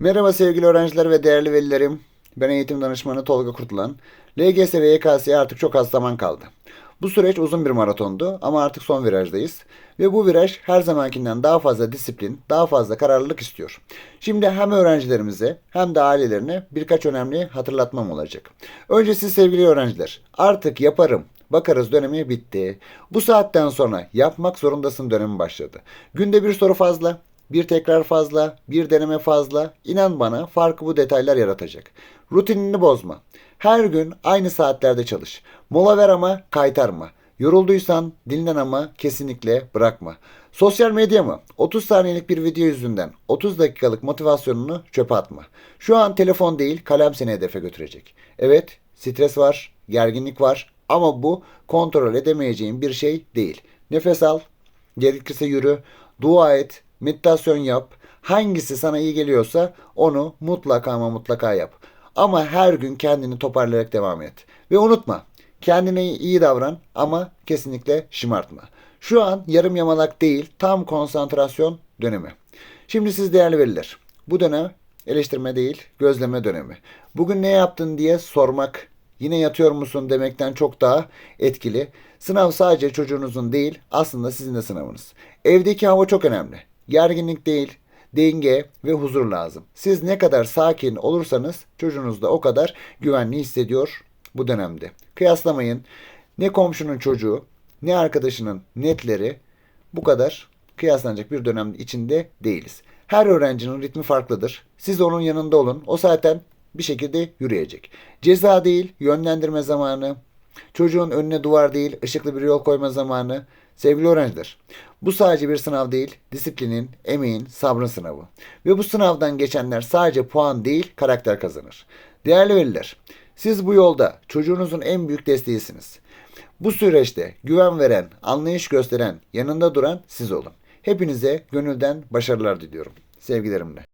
Merhaba sevgili öğrenciler ve değerli velilerim. Ben eğitim danışmanı Tolga Kurtulan. LGS ve YKS'ye artık çok az zaman kaldı. Bu süreç uzun bir maratondu ama artık son virajdayız. Ve bu viraj her zamankinden daha fazla disiplin, daha fazla kararlılık istiyor. Şimdi hem öğrencilerimize hem de ailelerine birkaç önemli hatırlatmam olacak. Önce siz sevgili öğrenciler, artık yaparım, Bakarız dönemi bitti. Bu saatten sonra yapmak zorundasın dönemi başladı. Günde bir soru fazla, bir tekrar fazla, bir deneme fazla. İnan bana farkı bu detaylar yaratacak. Rutinini bozma. Her gün aynı saatlerde çalış. Mola ver ama kaytarma. Yorulduysan dinlen ama kesinlikle bırakma. Sosyal medya mı? 30 saniyelik bir video yüzünden 30 dakikalık motivasyonunu çöpe atma. Şu an telefon değil kalem seni hedefe götürecek. Evet stres var, gerginlik var ama bu kontrol edemeyeceğin bir şey değil. Nefes al, gerekirse yürü, dua et, meditasyon yap. Hangisi sana iyi geliyorsa onu mutlaka ama mutlaka yap. Ama her gün kendini toparlayarak devam et. Ve unutma, kendine iyi davran ama kesinlikle şımartma. Şu an yarım yamalak değil, tam konsantrasyon dönemi. Şimdi siz değerli veliler, bu dönem eleştirme değil, gözleme dönemi. Bugün ne yaptın diye sormak, yine yatıyor musun demekten çok daha etkili. Sınav sadece çocuğunuzun değil, aslında sizin de sınavınız. Evdeki hava çok önemli. Gerginlik değil, denge ve huzur lazım. Siz ne kadar sakin olursanız çocuğunuz da o kadar güvenli hissediyor bu dönemde. Kıyaslamayın. Ne komşunun çocuğu, ne arkadaşının netleri bu kadar kıyaslanacak bir dönem içinde değiliz. Her öğrencinin ritmi farklıdır. Siz onun yanında olun. O zaten bir şekilde yürüyecek. Ceza değil, yönlendirme zamanı. Çocuğun önüne duvar değil, ışıklı bir yol koyma zamanı. Sevgili öğrenciler, bu sadece bir sınav değil, disiplinin, emeğin, sabrın sınavı. Ve bu sınavdan geçenler sadece puan değil, karakter kazanır. Değerli veliler, siz bu yolda çocuğunuzun en büyük desteğisiniz. Bu süreçte güven veren, anlayış gösteren, yanında duran siz olun. Hepinize gönülden başarılar diliyorum. Sevgilerimle.